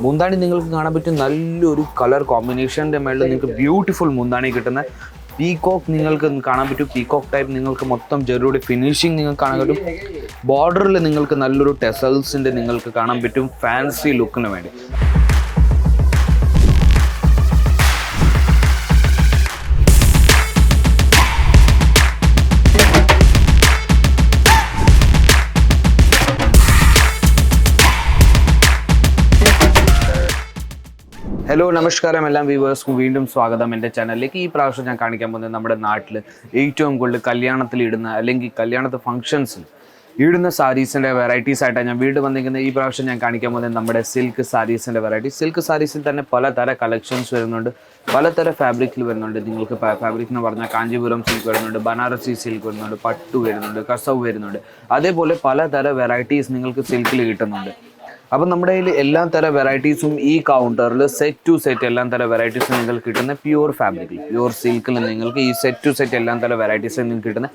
മുന്താണി നിങ്ങൾക്ക് കാണാൻ പറ്റും നല്ലൊരു കളർ കോമ്പിനേഷന്റെ മേളിൽ നിങ്ങൾക്ക് ബ്യൂട്ടിഫുൾ മുന്താണി കിട്ടുന്ന പീകോക്ക് നിങ്ങൾക്ക് കാണാൻ പറ്റും. പീകോക്ക് ടൈപ്പ് നിങ്ങൾക്ക് മൊത്തം ജെറിയുടെ ഫിനിഷിങ് നിങ്ങൾക്ക് കാണാൻ പറ്റും. ബോർഡറിൽ നിങ്ങൾക്ക് നല്ലൊരു ടെസൽസിന്റെ നിങ്ങൾക്ക് കാണാൻ പറ്റും. ഫാൻസി ലുക്കിന് വേണ്ടി. ഹലോ നമസ്കാരം. എല്ലാം വ്യൂവേഴ്സ്ക്കും വീണ്ടും സ്വാഗതം. എന്റെ ചാനലിലേക്ക് ഈ പ്രാവശ്യം ഞാൻ കാണിക്കാൻ പോകുന്നത് നമ്മുടെ നാട്ടിൽ ഏറ്റവും കൂടുതൽ കല്യാണത്തിൽ ഇടുന്ന അല്ലെങ്കിൽ കല്യാണത്തെ ഫംഗ്ഷൻസിൽ ഇടുന്ന സാരീസിന്റെ വെറൈറ്റീസ് ആയിട്ടാണ് ഞാൻ വീണ്ടും വന്നിരിക്കുന്നത്. ഈ പ്രാവശ്യം ഞാൻ കാണിക്കാൻ പോകുന്നത് നമ്മുടെ സിൽക്ക് സാരീസിന്റെ വെറൈറ്റി സിൽക്ക് സാരീസിൽ തന്നെ പലതര കളക്ഷൻസ് വരുന്നുണ്ട്. പലതര ഫാബ്രിക്കിൽ വരുന്നുണ്ട്. നിങ്ങൾക്ക് ഫാബ്രിക് എന്ന് പറഞ്ഞാൽ കാഞ്ചീപുരം സിൽക്ക് വരുന്നുണ്ട് ബനാറസി സിൽക്ക് വരുന്നുണ്ട് പട്ടു വരുന്നുണ്ട് കസവ് വരുന്നുണ്ട്. അതേപോലെ പലതര വെറൈറ്റീസ് നിങ്ങൾക്ക് സിൽക്കിൽ കിട്ടുന്നുണ്ട്. അപ്പം നമ്മുടെ കയ്യിൽ എല്ലാ തരം വെറൈറ്റീസും ഈ കൗണ്ടറിൽ സെറ്റ് ടു സെറ്റ് എല്ലാ തരം വെറൈറ്റീസും നിങ്ങൾക്ക് കിട്ടുന്ന പ്യൂർ ഫാബ്രിക്കിൽ പ്യൂർ സിൽക്കിൽ നിങ്ങൾക്ക് ഈ സെറ്റ് ടു സെറ്റ് എല്ലാ തരം വെറൈറ്റീസ് നിങ്ങൾക്ക് കിട്ടുന്ന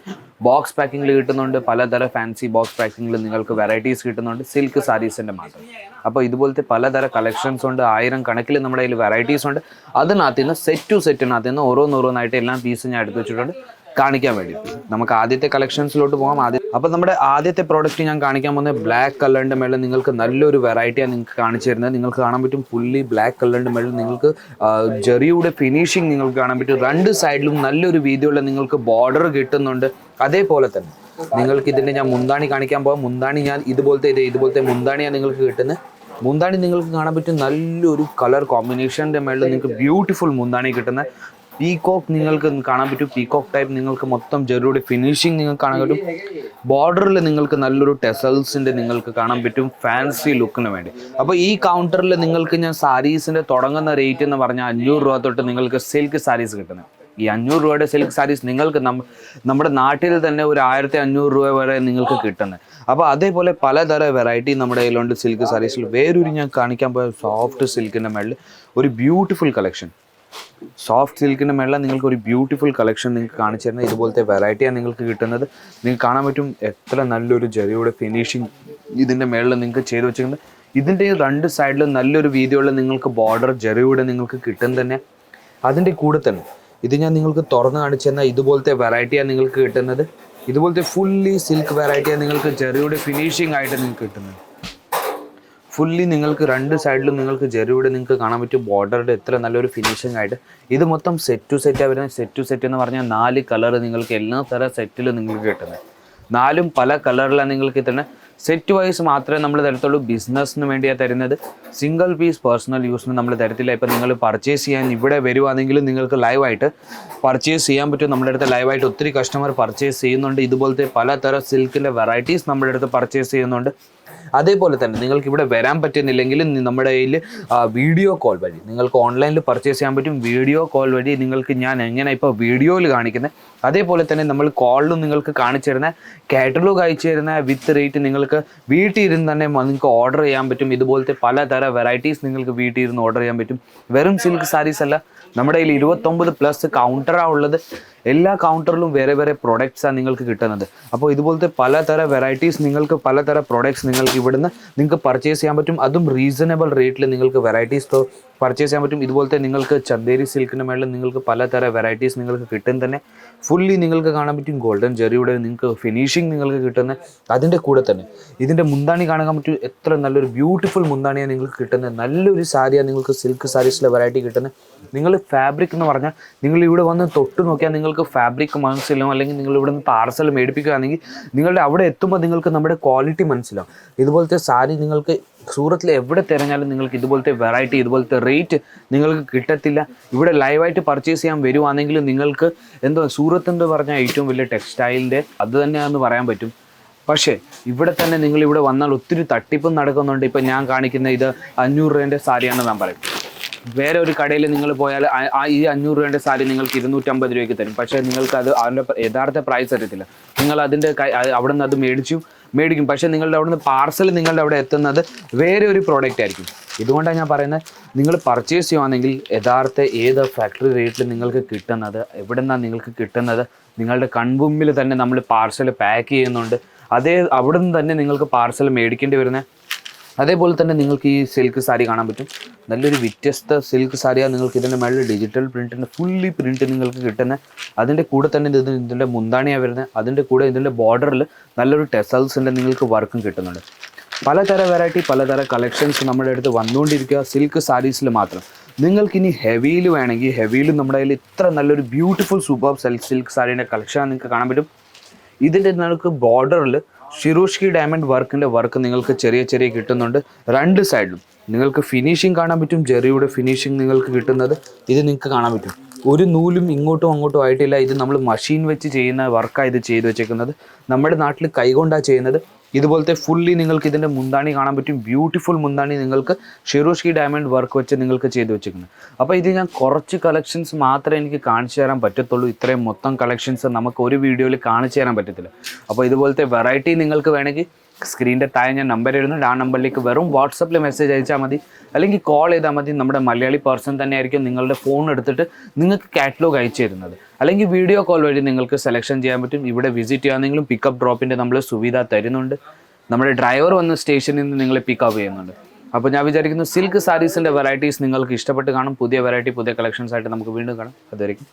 ബോക്സ് പാക്കിങ്ങിൽ കിട്ടുന്നുണ്ട്. പലതരം ഫാൻസി ബോക്സ് പാക്കിങ്ങിൽ നിങ്ങൾക്ക് വെറൈറ്റീസ് കിട്ടുന്നുണ്ട്. സിൽക്ക് സാരീസിന്റെ മാത്രം. അപ്പോൾ ഇതുപോലത്തെ പലതര കളക്ഷൻസ് ഉണ്ട്. ആയിരം കണക്കിൽ നമ്മുടെ കയ്യിൽ വെറൈറ്റീസ് ഉണ്ട്. അതിനകത്ത് നിന്ന് സെറ്റ് ടു സെറ്റിനകത്ത് നിന്ന് ഓരോന്നോരോന്നായിട്ട് എല്ലാം പീസ് ഞാൻ എടുത്ത് വെച്ചിട്ടുണ്ട്. കാണിക്കാൻ വേണ്ടി. നമുക്ക് ആദ്യത്തെ കളക്ഷൻസിലോട്ട് പോകാം ആദ്യം അപ്പോൾ നമ്മുടെ ആദ്യത്തെ പ്രോഡക്റ്റ് ഞാൻ കാണിക്കാൻ പോകുന്നത് ബ്ലാക്ക് കളറിന്റെ മേളിൽ നിങ്ങൾക്ക് നല്ലൊരു വെറൈറ്റിയാണ് നിങ്ങൾക്ക് കാണിച്ചു തരുന്നത്. നിങ്ങൾക്ക് കാണാൻ പറ്റും ഫുള്ളി ബ്ലാക്ക് കളറിന്റെ മേളിൽ നിങ്ങൾക്ക് ജെറിയുടെ ഫിനിഷിങ് നിങ്ങൾക്ക് കാണാൻ പറ്റും. രണ്ട് സൈഡിലും നല്ലൊരു വീതിയുള്ള നിങ്ങൾക്ക് ബോർഡർ കിട്ടുന്നുണ്ട്. അതേപോലെ തന്നെ നിങ്ങൾക്ക് ഇതിന്റെ ഞാൻ മുന്താണി കാണിക്കാൻ പോകാം മുന്താണി ഞാൻ ഇതുപോലത്തെ ഇത് ഇതുപോലത്തെ മുന്താണിയാണ് നിങ്ങൾക്ക് കിട്ടുന്നത്. മുന്താണി നിങ്ങൾക്ക് കാണാൻ പറ്റും നല്ലൊരു കളർ കോമ്പിനേഷന്റെ മേളിൽ നിങ്ങൾക്ക് ബ്യൂട്ടിഫുൾ മുന്താണി കിട്ടുന്ന പീകോക്ക് നിങ്ങൾക്ക് കാണാൻ പറ്റും. പീകോക്ക് ടൈപ്പ് നിങ്ങൾക്ക് മൊത്തം ജെറിയുടെ ഫിനിഷിങ് നിങ്ങൾക്ക് കാണാൻ പറ്റും. ബോർഡറിൽ നിങ്ങൾക്ക് നല്ലൊരു ടെസൽസിന്റെ നിങ്ങൾക്ക് കാണാൻ പറ്റും. ഫാൻസി ലുക്കിന് വേണ്ടി. അപ്പോൾ ഈ കൗണ്ടറിൽ നിങ്ങൾക്ക് ഞാൻ സാരീസിന്റെ തുടങ്ങുന്ന റേറ്റ് എന്ന് പറഞ്ഞാൽ അഞ്ഞൂറ് രൂപ തൊട്ട് നിങ്ങൾക്ക് സിൽക്ക് സാരീസ് കിട്ടുന്നത്. ഈ അഞ്ഞൂറ് രൂപയുടെ സിൽക്ക് സാരീസ് നിങ്ങൾക്ക് നമ്മ നമ്മുടെ നാട്ടിൽ തന്നെ ഒരു ആയിരത്തി അഞ്ഞൂറ് രൂപ വരെ നിങ്ങൾക്ക് കിട്ടുന്നത്. അപ്പോൾ അതേപോലെ പലതര വെറൈറ്റി നമ്മുടെ കയ്യിലുണ്ട് സിൽക്ക് സാരീസിൽ. വേറൊരു ഞാൻ കാണിക്കാൻ പോയ സോഫ്റ്റ് സിൽക്കിന്റെ മേളിൽ ഒരു ബ്യൂട്ടിഫുൾ കളക്ഷൻ സോഫ്റ്റ് സിൽക്കിന്റെ മേളിൽ നിങ്ങൾക്ക് ഒരു ബ്യൂട്ടിഫുൾ കളക്ഷൻ നിങ്ങൾക്ക് കാണിച്ചു തരുന്നത് ഇതുപോലത്തെ വെറൈറ്റിയാണ് നിങ്ങൾക്ക് കിട്ടുന്നത്. നിങ്ങൾക്ക് കാണാൻ പറ്റും എത്ര നല്ലൊരു ജെറിയുടെ ഫിനിഷിങ് ഇതിന്റെ മേളിൽ നിങ്ങൾക്ക് ചെയ്ത് വെച്ചിരിക്കുന്നത് ഇതിന്റെ രണ്ട് സൈഡിലും നല്ലൊരു വീതിയുള്ള നിങ്ങൾക്ക് ബോർഡർ ജെറിയുടെ നിങ്ങൾക്ക് കിട്ടും തന്നെ. അതിന്റെ കൂടെ തന്നെ ഇത് ഞാൻ നിങ്ങൾക്ക് തുറന്ന് കാണിച്ചു തന്നാൽ ഇതുപോലത്തെ വെറൈറ്റിയാണ് നിങ്ങൾക്ക് കിട്ടുന്നത്. ഇതുപോലത്തെ ഫുള്ളി സിൽക്ക് വെറൈറ്റിയാണ് നിങ്ങൾക്ക് ജെറിയുടെ ഫിനിഷിംഗ് ആയിട്ട് നിങ്ങൾക്ക് കിട്ടുന്നത്. ഫുള്ളി നിങ്ങൾക്ക് രണ്ട് സൈഡിലും നിങ്ങൾക്ക് ജെറിയുടെ നിങ്ങൾക്ക് കാണാൻ പറ്റും ബോർഡറുടെ എത്ര നല്ലൊരു ഫിനിഷിംഗ് ആയിട്ട്. ഇത് മൊത്തം സെറ്റ് ടു സെറ്റ് വരുന്നത്. സെറ്റ് ടു സെറ്റ് എന്ന് പറഞ്ഞാൽ നാല് കളർ നിങ്ങൾക്ക് എല്ലാ തരം സെറ്റിൽ നിങ്ങൾക്ക് കിട്ടുന്നത്. നാലും പല കളറിലാണ് നിങ്ങൾക്ക് തന്നെ സെറ്റ് വൈസ് മാത്രമേ നമ്മൾ തരത്തുള്ളൂ. ബിസിനസ്സിന് വേണ്ടിയാണ് തരുന്നത്. സിംഗിൾ പീസ് പേഴ്സണൽ യൂസിന് നമ്മൾ തരത്തില്ല. ഇപ്പം നിങ്ങൾ പർച്ചേസ് ചെയ്യാൻ ഇവിടെ വരുവാണെങ്കിൽ നിങ്ങൾക്ക് ലൈവായിട്ട് പർച്ചേസ് ചെയ്യാൻ പറ്റും. നമ്മുടെ അടുത്ത് ലൈവായിട്ട് ഒത്തിരി കസ്റ്റമർ പർച്ചേസ് ചെയ്യുന്നുണ്ട്. ഇതുപോലത്തെ പലതരം സിൽക്കിന്റെ വെറൈറ്റീസ് നമ്മുടെ അടുത്ത് പർച്ചേസ് ചെയ്യുന്നുണ്ട്. അതേപോലെ തന്നെ നിങ്ങൾക്ക് ഇവിടെ വരാൻ പറ്റുന്നില്ലെങ്കിൽ നമ്മുടെ കയ്യിൽ വീഡിയോ കോൾ വഴി. നിങ്ങൾക്ക് ഓൺലൈനിൽ പർച്ചേസ് ചെയ്യാൻ പറ്റും. വീഡിയോ കോൾ വഴി നിങ്ങൾക്ക് ഞാൻ എങ്ങനെ ഇപ്പോൾ വീഡിയോയിൽ കാണിക്കുന്നത് അതേപോലെ തന്നെ നമ്മൾ കോളിലും നിങ്ങൾക്ക് കാണിച്ചു തരുന്ന കാറ്റലോഗ് അയച്ചു തരുന്ന വിത്ത് റേറ്റ് നിങ്ങൾക്ക് വീട്ടിൽ ഇരുന്ന് തന്നെ നിങ്ങൾക്ക് ഓർഡർ ചെയ്യാൻ പറ്റും. ഇതുപോലത്തെ പലതരം വെറൈറ്റീസ് നിങ്ങൾക്ക് വീട്ടിൽ ഇരുന്ന് ഓർഡർ ചെയ്യാൻ പറ്റും. വെറും സിൽക്ക് സാരീസ് അല്ല. നമ്മുടെ കയ്യിൽ ഇരുപത്തൊമ്പത് പ്ലസ് കൗണ്ടറാണ് ഉള്ളത്. എല്ലാ കൗണ്ടറിലും വേറെ വേറെ പ്രൊഡക്ട്സാണ് നിങ്ങൾക്ക് കിട്ടുന്നത്. അപ്പോൾ ഇതുപോലത്തെ പലതരം വെറൈറ്റീസ് നിങ്ങൾക്ക് പലതരം പ്രൊഡക്ട്സ് നിങ്ങൾക്ക് ഇവിടുന്ന് നിങ്ങൾക്ക് പർച്ചേസ് ചെയ്യാൻ പറ്റും. അതും റീസണബിൾ റേറ്റിൽ നിങ്ങൾക്ക് വെറൈറ്റീസ് പർച്ചേസ് ചെയ്യാൻ പറ്റും. ഇതുപോലത്തെ നിങ്ങൾക്ക് ചന്ദേരി സിൽക്കിന്റെ മേളിൽ നിങ്ങൾക്ക് പലതരം വെറൈറ്റീസ് നിങ്ങൾക്ക് കിട്ടും തന്നെ. ഫുള്ളി നിങ്ങൾക്ക് കാണാൻ പറ്റും. ഗോൾഡൻ ജെറിയുടെ നിങ്ങൾക്ക് ഫിനിഷിംഗ് നിങ്ങൾക്ക് കിട്ടുന്ന അതിന്റെ കൂടെ തന്നെ. ഇതിന്റെ മുന്താണി കാണാൻ പറ്റും. എത്ര നല്ലൊരു ബ്യൂട്ടിഫുൾ മുന്താണിയാണ് നിങ്ങൾക്ക് കിട്ടുന്നത്. നല്ലൊരു സാരിയാണ് നിങ്ങൾക്ക് സിൽക്ക് സാരീസിലെ വെറൈറ്റി കിട്ടുന്നത് നിങ്ങൾ ഫാബ്രിക് എന്ന് പറഞ്ഞാൽ നിങ്ങൾ ഇവിടെ വന്ന് തൊട്ട് നോക്കിയാൽ നിങ്ങൾക്ക് ഫാബ്രിക് മനസ്സിലാവും. അല്ലെങ്കിൽ നിങ്ങൾ ഇവിടെ നിന്ന് പാർസൽ മേടിപ്പിക്കുകയാണെങ്കിൽ നിങ്ങളുടെ അവിടെ എത്തുമ്പോൾ നിങ്ങൾക്ക് നമ്മുടെ ക്വാളിറ്റി മനസ്സിലാവും. ഇതുപോലത്തെ സാരി നിങ്ങൾക്ക് സൂറത്തിൽ എവിടെ തിരഞ്ഞാലും നിങ്ങൾക്ക് ഇതുപോലത്തെ വെറൈറ്റി ഇതുപോലത്തെ റേറ്റ് നിങ്ങൾക്ക് കിട്ടത്തില്ല. ഇവിടെ ലൈവായിട്ട് പർച്ചേസ് ചെയ്യാൻ വരുവാണെങ്കിൽ നിങ്ങൾക്ക് എന്തോ സൂറത്ത് എന്ന് പറഞ്ഞാൽ ഏറ്റവും വലിയ ടെക്സ്റ്റൈലിന്റെ അത് തന്നെയാണെന്ന് പറയാൻ പറ്റും. പക്ഷേ ഇവിടെ തന്നെ നിങ്ങൾ ഇവിടെ വന്നാൽ ഒത്തിരി തട്ടിപ്പും നടക്കുന്നുണ്ട്. ഇപ്പം ഞാൻ കാണിക്കുന്ന ഇത് അഞ്ഞൂറ് രൂപേന്റെ സാരിയാണെന്ന് ഞാൻ പറയും. വേറെ ഒരു കടയിൽ നിങ്ങൾ പോയാൽ ഈ അഞ്ഞൂറ് രൂപയുടെ സാരി നിങ്ങൾക്ക് ഇരുന്നൂറ്റമ്പത് രൂപയ്ക്ക് തരും. പക്ഷേ നിങ്ങൾക്ക് അത് അതിന്റെ യഥാർത്ഥ പ്രൈസ് അറിയത്തില്ല. നിങ്ങൾ അതിന്റെ അവിടെ നിന്ന് അത് മേടിച്ചു. മേടിക്കും. പക്ഷേ നിങ്ങളുടെ അവിടുന്ന് പാർസൽ നിങ്ങളുടെ അവിടെ എത്തുന്നത് വേറെ ഒരു പ്രോഡക്റ്റ് ആയിരിക്കും. ഇതുകൊണ്ടാണ് ഞാൻ പറയുന്നത് നിങ്ങൾ പർച്ചേസ് ചെയ്യുവാണെങ്കിൽ യഥാർത്ഥ ഏത് ഫാക്ടറി റേറ്റിൽ നിങ്ങൾക്ക് കിട്ടുന്നത് എവിടെ നിന്നാണ് നിങ്ങൾക്ക് കിട്ടുന്നത് നിങ്ങളുടെ കൺമുമ്പിൽ തന്നെ നമ്മൾ പാർസൽ പാക്ക് ചെയ്യുന്നുണ്ട്. അതേ അവിടെ നിന്ന് തന്നെ നിങ്ങൾക്ക് പാർസൽ മേടിക്കേണ്ടി വരുന്നത് അതേപോലെ തന്നെ നിങ്ങൾക്ക് ഈ സിൽക്ക് സാരി കാണാൻ പറ്റും. നല്ലൊരു വ്യത്യസ്ത സിൽക്ക് സാരിയാണ് നിങ്ങൾക്ക് ഇതിന്റെ മേളിൽ ഡിജിറ്റൽ പ്രിന്റിന്റെ ഫുള്ളി പ്രിന്റ് നിങ്ങൾക്ക് കിട്ടുന്ന. അതിന്റെ കൂടെ തന്നെ ഇത് ഇതിന്റെ മുന്താണിയാണ് വരുന്നത് അതിന്റെ കൂടെ ഇതിന്റെ ബോർഡറിൽ നല്ലൊരു ടെസൽസിന്റെ നിങ്ങൾക്ക് വർക്കും കിട്ടുന്നുണ്ട്. പലതര വെറൈറ്റി പലതര കളക്ഷൻസ് നമ്മുടെ അടുത്ത് വന്നുകൊണ്ടിരിക്കുക സിൽക്ക് സാരീസിൽ മാത്രം. നിങ്ങൾക്കിനി ഹെവിയിൽ വേണമെങ്കിൽ ഹെവിയിൽ നമ്മുടെ കയ്യിൽ ഇത്ര നല്ലൊരു ബ്യൂട്ടിഫുൾ സൂപ്പർ സെൽ സിൽക്ക് സാരീന്റെ കളക്ഷൻ നിങ്ങൾക്ക് കാണാൻ പറ്റും. ഇതിന്റെ നിങ്ങൾക്ക് ബോർഡറിൽ ഷിറോഷ്കി ഡയമണ്ട് വർക്കിന്റെ വർക്ക് നിങ്ങൾക്ക് ചെറിയ ചെറിയ കിട്ടുന്നുണ്ട്. രണ്ട് സൈഡിലും നിങ്ങൾക്ക് ഫിനിഷിങ് കാണാൻ പറ്റും. ജെറിയുടെ ഫിനിഷിങ് നിങ്ങൾക്ക് കിട്ടുന്നത് ഇത് നിങ്ങൾക്ക് കാണാൻ പറ്റും. ഒരു നൂലും ഇങ്ങോട്ടും അങ്ങോട്ടും ആയിട്ടില്ല. ഇത് നമ്മൾ മഷീൻ വെച്ച് ചെയ്യുന്ന വർക്കാണ് ഇത് ചെയ്തു വെച്ചേക്കുന്നത്. നമ്മുടെ നാട്ടിൽ കൈകൊണ്ടാണ് ചെയ്യുന്നത്. ഇതുപോലത്തെ ഫുള്ളി നിങ്ങൾക്ക് ഇതിന്റെ മുന്താണി കാണാൻ പറ്റും. ബ്യൂട്ടിഫുൾ മുന്താണി നിങ്ങൾക്ക് ഷിറോഷ്കി ഡയമണ്ട് വർക്ക് വെച്ച് നിങ്ങൾക്ക് ചെയ്ത് വെച്ചിരിക്കുന്നത് അപ്പോൾ ഇത് ഞാൻ കുറച്ച് കളക്ഷൻസ് മാത്രമേ എനിക്ക് കാണിച്ചു തരാൻ പറ്റത്തുള്ളൂ. ഇത്രയും മൊത്തം കളക്ഷൻസ് നമുക്ക് ഒരു വീഡിയോയിൽ കാണിച്ചു തരാൻ പറ്റത്തില്ല. അപ്പോൾ ഇതുപോലത്തെ വെറൈറ്റി നിങ്ങൾക്ക് വേണമെങ്കിൽ സ്ക്രീനിന്റെ താഴെ ഞാൻ നമ്പർ ഇടുന്നുണ്ട്. ആ നമ്പറിലേക്ക് വെറും വാട്സപ്പിൽ മെസ്സേജ് അയച്ചാൽ മതി. അല്ലെങ്കിൽ കോൾ ചെയ്താൽ മതി. നമ്മുടെ മലയാളി പേഴ്സൺ തന്നെ ആയിരിക്കും നിങ്ങളുടെ ഫോൺ എടുത്തിട്ട് നിങ്ങൾക്ക് കാറ്റലോഗ് അയച്ചു തരുന്നത്. അല്ലെങ്കിൽ വീഡിയോ കോൾ വഴി നിങ്ങൾക്ക് സെലക്ഷൻ ചെയ്യാൻ പറ്റും. ഇവിടെ വിസിറ്റ് ചെയ്യാമെന്നെങ്കിലും പിക്കപ്പ് ഡ്രോപ്പിന്റെ നമ്മൾ സുവിധ തരുന്നുണ്ട്. നമ്മുടെ ഡ്രൈവർ വന്ന് സ്റ്റേഷനിൽ നിന്ന് നിങ്ങളെ പിക്കപ്പ് ചെയ്യുന്നുണ്ട്. അപ്പോൾ ഞാൻ വിചാരിക്കുന്നു സിൽക്ക് സാരീസിന്റെ വെറൈറ്റീസ് നിങ്ങൾക്ക് ഇഷ്ടപ്പെട്ട് കാണും. പുതിയ വെറൈറ്റി പുതിയ കളക്ഷൻസ് ആയിട്ട് നമുക്ക് വീണ്ടും കാണാം. അതുവരെയും